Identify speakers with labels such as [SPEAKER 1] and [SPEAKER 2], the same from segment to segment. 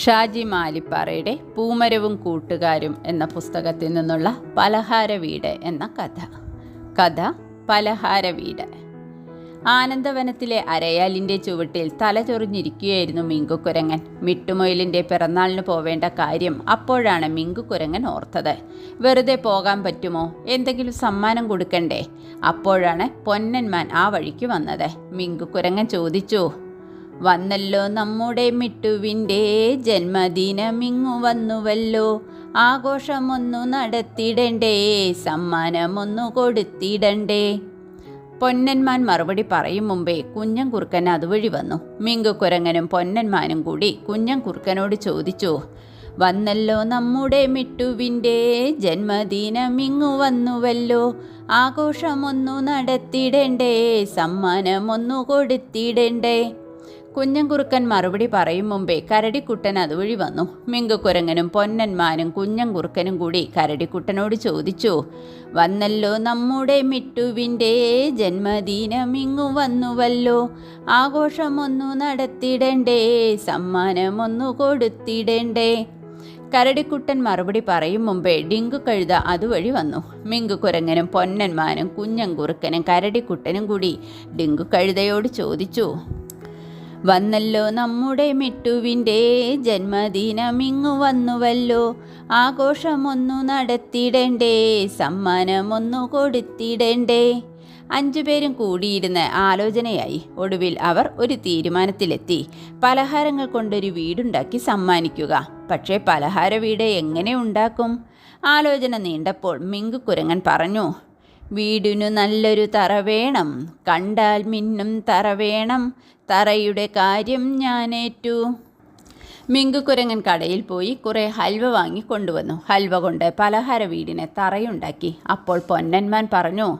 [SPEAKER 1] ഷാജി മാലിപ്പാറയുടെ പൂമരവും കൂട്ടുകാരും എന്ന പുസ്തകത്തിൽ നിന്നുള്ള പലഹാര വീട് എന്ന കഥ. കഥ പലഹാര വീട്. ആനന്ദവനത്തിലെ അരയാലിന്റെ ചുവട്ടിൽ തലചൊറിഞ്ഞിരിക്കുകയായിരുന്നു മിങ്കുക്കുരങ്ങൻ മിട്ടുമൊയിലിന്റെ പിറന്നാളിന് പോവേണ്ട കാര്യം അപ്പോഴാണ് മിങ്കുക്കുരങ്ങൻ ഓർത്തത്. വെറുതെ പോകാൻ പറ്റുമോ? എന്തെങ്കിലും സമ്മാനം കൊടുക്കണ്ടേ? അപ്പോഴാണ് പൊന്നന്മാൻ ആ വഴിക്ക് വന്നത്. മിങ്കുക്കുരങ്ങൻ ചോദിച്ചു വന്നല്ലോ നമ്മുടെ മിട്ടുവിന്റെ ജന്മദിനമിങ്ങു വന്നുവല്ലോ. ആഘോഷമൊന്നു നടത്തിടണ്ടേ സമ്മാനമൊന്നു കൊടുത്തിടണ്ടേ. പൊന്നന്മാൻ മറുപടി പറയും മുമ്പേ കുഞ്ഞൻ കുറുക്കൻ അതുവഴി വന്നു. മിങ്കുക്കുരങ്ങനും പൊന്നന്മാനും കൂടി കുഞ്ഞൻ കുറുക്കനോട് ചോദിച്ചു വന്നല്ലോ നമ്മുടെ മിട്ടുവിന്റെ ജന്മദിനമിങ്ങു വന്നുവല്ലോ. ആഘോഷമൊന്നു നടത്തിടണ്ടേ സമ്മാനമൊന്നു കൊടുത്തിടണ്ടേ. കുഞ്ഞൻകുറുക്കൻ മറുപടി പറയും മുമ്പേ കരടിക്കുട്ടൻ അതുവഴി വന്നു. മിങ്കുക്കുരങ്ങനും പൊന്നന്മാനും കുഞ്ഞൻകുറുക്കനും കൂടി കരടിക്കുട്ടനോട് ചോദിച്ചു വന്നല്ലോ നമ്മുടെ മിട്ടുവിന്റെ ജന്മദിനം ഇങ്ങു വന്നുവല്ലോ. ആഘോഷമൊന്നു നടത്തിടണ്ടേ സമ്മാനമൊന്നു കൊടുത്തിടണ്ടേ. കരടിക്കുട്ടൻ മറുപടി പറയും മുമ്പേ ഡിങ്കു കഴുത അതുവഴി വന്നു. മിങ്കു കുരങ്ങനും പൊന്നന്മാനും കുഞ്ഞൻകുറുക്കനും കരടിക്കുട്ടനും കൂടി ഡിങ്കു കഴുതയോട് ചോദിച്ചു വന്നല്ലോ നമ്മുടെ മിട്ടുവിന്റെ ജന്മദിനമിങ്ങു വന്നുവല്ലോ. ആഘോഷമൊന്നു നടത്തിടണ്ടേ സമ്മാനമൊന്നു കൊടുത്തിടണ്ടേ. അഞ്ചുപേരും കൂടിയിരുന്ന് ആലോചനയായി. ഒടുവിൽ അവർ ഒരു തീരുമാനത്തിലെത്തി. പലഹാരങ്ങൾ കൊണ്ടൊരു വീടുണ്ടാക്കി സമ്മാനിക്കുക. പക്ഷേ പലഹാര വീട് എങ്ങനെ ഉണ്ടാക്കും? ആലോചന നീണ്ടപ്പോൾ മിങ്കു കുരങ്ങൻ പറഞ്ഞു വീടിനു നല്ലൊരു തറ വേണം. കണ്ടാൽ മിന്നും തറ വേണം. തറയുടെ കാര്യം ഞാനേറ്റു മിങ്കുക്കുരങ്ങൻ കടയിൽ പോയി കുറേ ഹൽവ വാങ്ങി കൊണ്ടുവന്നു. ഹൽവ കൊണ്ട് പലഹാര വീടിനെ തറയുണ്ടാക്കി. അപ്പോൾ പൊന്നന്മാൻ പറഞ്ഞു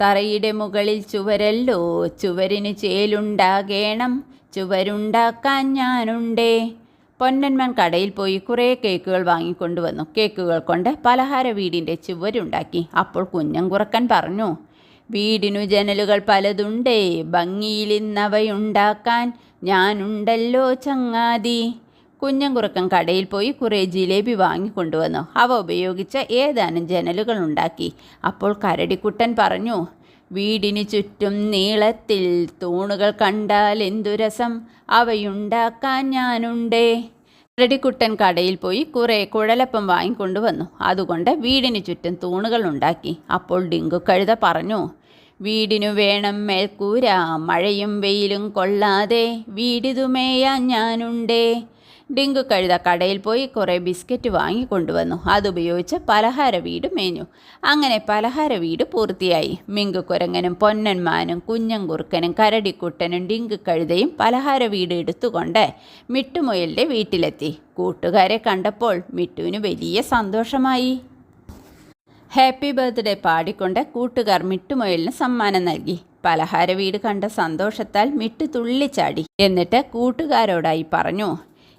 [SPEAKER 1] തറയുടെ മുകളിൽ ചുവരല്ലോ. ചുവരിന് ചേലുണ്ടാകേണം. ചുവരുണ്ടാക്കാൻ ഞാനുണ്ടേ. പൊന്നന്മാൻ കടയിൽ പോയി കുറേ കേക്കുകൾ വാങ്ങിക്കൊണ്ടുവന്നു. കേക്കുകൾ കൊണ്ട് പലഹാര വീടിന്റെ ചുവരുണ്ടാക്കി. അപ്പോൾ കുഞ്ഞൻകുറക്കൻ പറഞ്ഞു വീടിനു ജനലുകൾ പലതുണ്ടേ. ഭംഗിയിലിന്നവയുണ്ടാക്കാൻ ഞാനുണ്ടല്ലോ ചങ്ങാതി. കുഞ്ഞൻകുറക്കൻ കടയിൽ പോയി കുറേ ജിലേബി വാങ്ങിക്കൊണ്ടുവന്നു. അവ ഉപയോഗിച്ച് ഏതാനും ജനലുകൾ ഉണ്ടാക്കി. അപ്പോൾ കരടിക്കുട്ടൻ പറഞ്ഞു വീടിന് ചുറ്റും നീളത്തിൽ തൂണുകൾ കണ്ടാൽ എന്തു രസം? അവയുണ്ടാക്കാൻ ഞാനുണ്ടേ. റെഡിക്കുട്ടൻ കടയിൽ പോയി കുറേ കുഴലപ്പം വാങ്ങിക്കൊണ്ടുവന്നു അതുകൊണ്ട് വീടിനു ചുറ്റും തൂണുകൾ ഉണ്ടാക്കി. അപ്പോൾ ഡിങ്കു കഴുത പറഞ്ഞു വീടിനു വേണം മേൽക്കൂര മഴയും വെയിലും കൊള്ളാതെ വീടിതുമേയാ ഞാനുണ്ടേ. ഡിങ്കു കഴുത കടയിൽ പോയി കുറേ ബിസ്ക്കറ്റ് വാങ്ങി വാങ്ങിക്കൊണ്ടുവന്നു അതുപയോഗിച്ച് പലഹാര വീട് മേഞ്ഞു. അങ്ങനെ പലഹാര വീട് പൂർത്തിയായി. മിങ്കു കുരങ്ങനും പൊന്നന്മാനും കുഞ്ഞൻകുറുക്കനും കരടിക്കുട്ടനും ഡിങ്കു കഴുതയും പലഹാര വീട് എടുത്തുകൊണ്ട് മിട്ടുമുയലിന്റെ വീട്ടിലെത്തി. കൂട്ടുകാരെ കണ്ടപ്പോൾ മിട്ടുവിന് വലിയ സന്തോഷമായി. ഹാപ്പി ബർത്ത്ഡേ പാടിക്കൊണ്ട് കൂട്ടുകാർ മിട്ടുമുയലിന് സമ്മാനം നൽകി. പലഹാര വീട് കണ്ട സന്തോഷത്താൽ മിട്ടു തുള്ളിച്ചാടി. എന്നിട്ട് കൂട്ടുകാരോടായി പറഞ്ഞു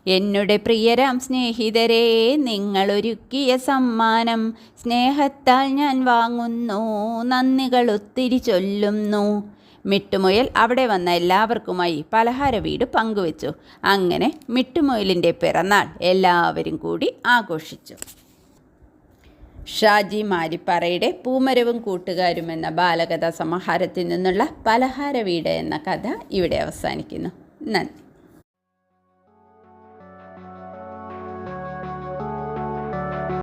[SPEAKER 1] എന്നുടെ പ്രിയരാം സ്നേഹിതരെ നിങ്ങളൊരുക്കിയ സമ്മാനം സ്നേഹത്താൽ ഞാൻ വാങ്ങുന്നു നന്ദികൾ ഒത്തിരി ചൊല്ലുന്നു. മിട്ടുമുയൽ അവിടെ വന്ന എല്ലാവർക്കുമായി പലഹാര വീട് പങ്കുവച്ചു. അങ്ങനെ മിട്ടുമുയലിന്റെ പിറന്നാൾ എല്ലാവരും കൂടി ആഘോഷിച്ചു. ഷാജി മാരിപ്പാറയുടെ പൂമരവും കൂട്ടുകാരും എന്ന ബാലകഥാ സമാഹാരത്തിൽ നിന്നുള്ള പലഹാര വീട് എന്ന കഥ ഇവിടെ അവസാനിക്കുന്നു. നന്ദി.